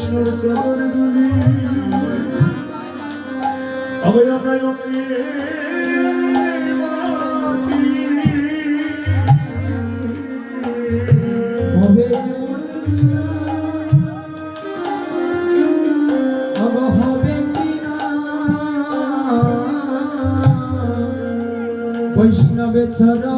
কৃষ্ণর চরণ দুলি অবয়ম নয়মে বৈষ্ণবে চরণ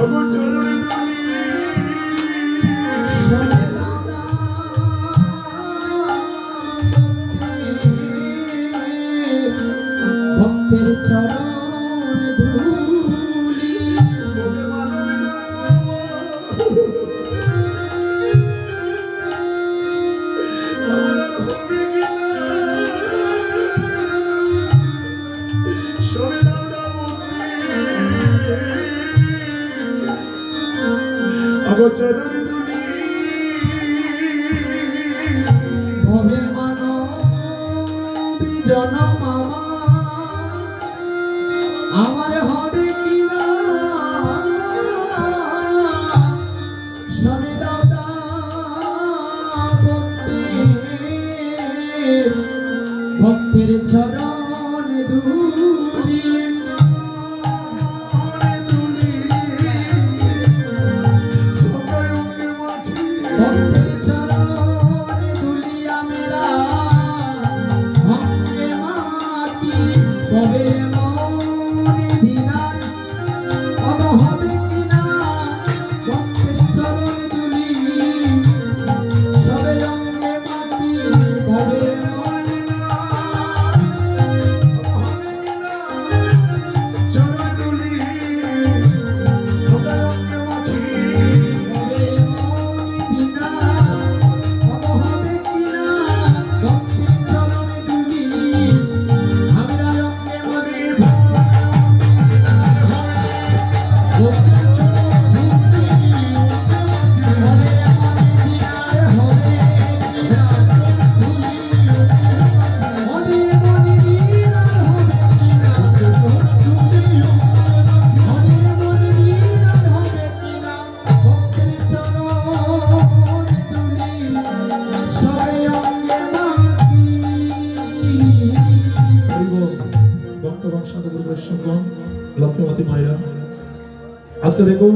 I'm Ogun toruri জগতের साथी भाई आज का देखो